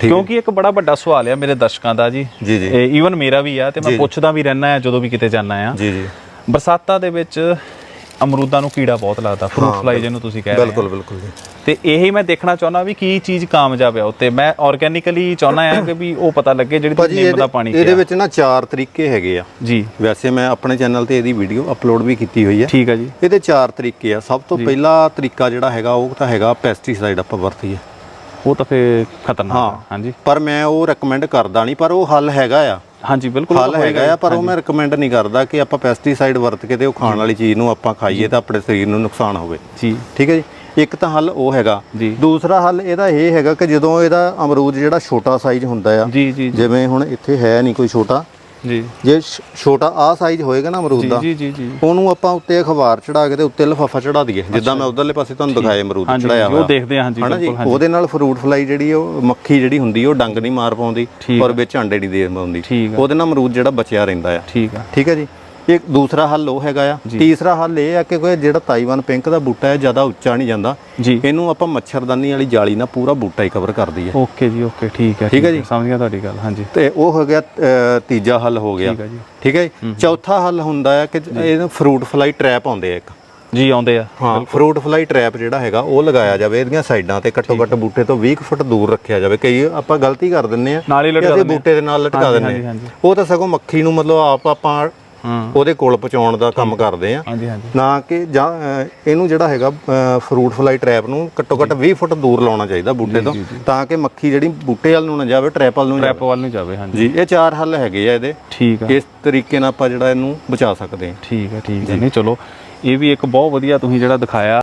ਕਿਉਂਕਿ ਇੱਕ ਬੜਾ ਵੱਡਾ ਸਵਾਲ ਆ ਮੇਰੇ ਦਰਸ਼ਕਾਂ ਦਾ ਜੀ। ਜੀ। ਈਵਨ ਮੇਰਾ ਵੀ ਆ ਤੇ ਮੈਂ ਪੁੱਛਦਾ ਵੀ ਰਹਿਣਾ ਆ ਜਦੋਂ ਵੀ ਕਿਤੇ ਜਾਣਾ ਆ। ਜੀ ਜੀ। ਬਰਸਾਤਾਂ ਦੇ ਵਿੱਚ ਅਮਰੂਦਾਂ ਨੂੰ ਕੀੜਾ ਬਹੁਤ ਲੱਗਦਾ ਫਰੂਟ ਫਲਾਈ ਜਿਹਨੂੰ ਤੁਸੀਂ ਕਹਿ ਰਹੇ ਬਿਲਕੁਲ ਬਿਲਕੁਲ ਜੀ। ਤੇ ਇਹੀ ਮੈਂ ਦੇਖਣਾ ਚਾਹੁੰਦਾ ਵੀ ਕੀ ਚੀਜ਼ ਕਾਮਯਾਬ ਆ ਉੱਤੇ। ਮੈਂ ਆਰਗੈਨਿਕਲੀ ਚਾਹੁੰਦਾ ਆ ਕਿ ਵੀ ਉਹ ਪਤਾ ਲੱਗੇ ਜਿਹੜੀ ਤੁਸੀਂ ਨਿੰਮ ਦਾ ਪਾਣੀ ਇਹਦੇ ਵਿੱਚ ਨਾ ਚਾਰ ਤਰੀਕੇ ਹੈਗੇ ਆ। ਜੀ। ਵੈਸੇ ਮੈਂ ਆਪਣੇ ਚੈਨਲ ਤੇ ਇਹਦੀ ਵੀਡੀਓ ਅਪਲੋਡ ਵੀ ਕੀਤੀ ਹੋਈ ਹੈ ਠੀਕ ਆ ਜੀ। ਇਹਦੇ ਚਾਰ ਤਰੀਕੇ ਆ। ਸਭ ਤੋਂ ਪਹਿਲਾ ਤਰੀਕਾ ਜਿਹੜਾ ਹੈਗਾ ਉਹ ਤਾਂ ਹੈਗਾ ਪੈਸਟੀਸਾਈਡ ਆਪਾਂ ਵਰਤੀਏ। ਉਹ ਤਾਂ ਫੇ ਖਤਰਨਾਕ ਹੈ। ਹਾਂਜੀ। ਪਰ ਮੈਂ ਉਹ ਰეკਮੈਂਡ ਕਰਦਾ ਨਹੀਂ ਪਰ ਉਹ ਹੱਲ ਹੈਗਾ ਆ। ਹਾਂਜੀ ਬਿਲਕੁਲ ਹੱਲ ਹੈਗਾ ਆ ਪਰ ਉਹ ਮੈਂ ਰეკਮੈਂਡ ਨਹੀਂ ਕਰਦਾ ਕਿ ਆਪਾਂ ਪੈਸਟੀਸਾਈਡ ਵਰਤ ਕੇ ਤੇ ਉਹ ਖਾਣ ਵਾਲੀ ਚੀਜ਼ ਨੂੰ ਆਪਾਂ ਖਾਈਏ ਤਾਂ ਆਪਣੇ ਸਰੀਰ ਨੂੰ ਨੁਕਸਾਨ ਹੋਵੇ। ਜੀ। ਠੀਕ ਹੈ ਜੀ? ਇੱਕ ਤਾਂ ਹੱਲ ਉਹ ਹੈਗਾ। ਦੂਸਰਾ ਹੱਲ ਇਹਦਾ ਇਹ ਹੈਗਾ ਕਿ ਜਦੋਂ ਇਹਦਾ ਅਮਰੂਦ ਜਿਹੜਾ ਛੋਟਾ ਸਾਈਜ਼ ਹੁੰਦਾ ਆ ਜਿਵੇਂ ਹੁਣ ਇੱਥੇ ਹੈ ਨਹੀਂ ਕੋਈ ਛੋਟਾ ਜੀ। ਜੇ ਛੋਟਾ ਆ ਸਾਈਜ਼ ਹੋਏਗਾ ਨਾ ਅਮਰੂਦ ਦਾ ਜੀ ਜੀ ਜੀ। ਉਹਨੂੰ ਆਪਾਂ ਉੱਤੇ ਅਖਬਾਰ ਚੜਾ ਕੇ ਤੇ ਉੱਤੇ ਲਫਾਫਾ ਚੜਾ ਦਈਏ। ਜਿੱਦਾਂ ਮੈਂ ਉਧਰਲੇ ਪਾਸੇ ਤੁਹਾਨੂੰ ਦਿਖਾਏ ਅਮਰੂਦ ਚੜਾਇਆ ਉਹ ਹੋਇਆ। ਦੇਖਦੇ ਹਾਂ ਜੀ? ਬਿਲਕੁਲ ਹਾਂਜੀ। ਉਹਦੇ ਨਾਲ ਫਰੂਟ ਫਲਾਈ ਜਿਹੜੀ ਉਹ ਮੱਖੀ ਜਿਹੜੀ ਹੁੰਦੀ ਉਹ ਡੰਗ ਨਹੀਂ ਮਾਰ ਪਾਉਂਦੀ ਔਰ ਵਿੱਚ ਆਂਡੇ ਨਹੀਂ ਦੇ ਪਾਉਂਦੀ। ਆ। ਉਹਦੇ ਨਾਲ ਅਮਰੂਦ ਜਿਹੜਾ ਬਚਿਆ ਰਹਿੰਦਾ ਆ। ਠੀਕ ਆ। ਠੀਕ ਹੈ ਜੀ? ਇੱਕ ਦੂਸਰਾ ਹੱਲ ਉਹ ਹੈਗਾ ਆ। ਤੀਸਰਾ ਹੱਲ ਇਹ ਆ ਕਿ ਕੋਈ ਜਿਹੜਾ ਤਾਈਵਾਨ ਪਿੰਕ ਦਾ ਬੂਟਾ ਹੈ ਜ਼ਿਆਦਾ ਉੱਚਾ ਨਹੀਂ ਜਾਂਦਾ। ਇਹਨੂੰ ਆਪਾਂ ਮੱਛਰਦਾਨੀ ਵਾਲੀ ਜਾਲੀ ਨਾਲ ਪੂਰਾ ਬੂਟਾ ਹੀ ਕਵਰ ਕਰ ਦਈਏ। ਓਕੇ ਜੀ ਓਕੇ ਠੀਕ ਹੈ ਠੀਕ ਹੈ ਜੀ। ਸਮਝ ਗਿਆ ਤੁਹਾਡੀ ਗੱਲ ਹਾਂਜੀ। ਤੇ ਉਹ ਹੋ ਗਿਆ ਤੀਜਾ ਹੱਲ ਹੋ ਗਿਆ। ਠੀਕ ਹੈ ਜੀ। ਠੀਕ ਹੈ ਚੌਥਾ ਹੱਲ ਹੁੰਦਾ ਹੈ ਕਿ ਇਹਨੂੰ ਫਰੂਟ ਫਲਾਈ ਟ੍ਰੈਪ ਆਉਂਦੇ ਆ ਇੱਕ। ਜੀ ਆਉਂਦੇ ਆ। ਹਾਂ ਫਰੂਟ ਫਲਾਈ ਟ੍ਰੈਪ ਜਿਹੜਾ ਹੈਗਾ ਉਹ ਲਗਾਇਆ ਜਾਵੇ ਇਹਦੀਆਂ ਸਾਈਡਾਂ ਤੇ ਘੱਟੋ ਘੱਟ ਬੂਟੇ ਤੋਂ 20 ਕੁ ਫੁੱਟ ਦੂਰ ਰੱਖਿਆ ਜਾਵੇ। ਕਈ ਆਪਾਂ ਗਲਤੀ ਕਰ ਦਿੰਨੇ ਆ ਨਾਲ ਹੀ ਲਟਕਾ ਦਿੰਦੇ ਬੂਟੇ ਦੇ ਨਾਲ ਲਟਕਾ ਦਿੰਨੇ। ਉਹ ਤਾਂ ਸਗੋਂ ਮੱਖੀ ਨੂੰ ਮਤਲਬ ਆਪ ਆਪਾਂ ਹਾਂ ਉਹਦੇ ਕੋਲ ਪਹੁੰਚਾਉਣ ਦਾ ਕੰਮ ਕਰਦੇ ਆ। ਹਾਂਜੀ ਹਾਂਜੀ। ਨਾ ਕਿ ਜਾਂ ਇਹਨੂੰ ਜਿਹੜਾ ਹੈਗਾ ਫਰੂਟ ਫਲਾਈ ਟ੍ਰੈਪ ਨੂੰ ਘੱਟੋ ਘੱਟ 20 ਫੁੱਟ ਦੂਰ ਲਾਉਣਾ ਚਾਹੀਦਾ ਬੂਟੇ ਤੋਂ ਤਾਂ ਕਿ ਮੱਖੀ ਜਿਹੜੀ ਬੂਟੇ ਵੱਲ ਨੂੰ ਨਾ ਜਾਵੇ ਟ੍ਰੈਪ ਵੱਲ ਨੂੰ ਜਾਵੇ। ਟ੍ਰੈਪ ਵੱਲ ਨੂੰ ਜਾਵੇ ਹਾਂਜੀ। ਜੀ ਇਹ ਚਾਰ ਹੱਲ ਹੈਗੇ ਆ ਇਹਦੇ। ਠੀਕ ਆ। ਇਸ ਤਰੀਕੇ ਨਾਲ ਆਪਾਂ ਜਿਹੜਾ ਇਹਨੂੰ ਬਚਾ ਸਕਦੇ ਹਾਂ ਠੀਕ ਹੈ ਠੀਕ ਹੈ ਨਹੀਂ ਚਲੋ ਇਹ ਵੀ ਇੱਕ ਬਹੁਤ ਵਧੀਆ ਤੁਸੀਂ ਜਿਹੜਾ ਦਿਖਾਇਆ।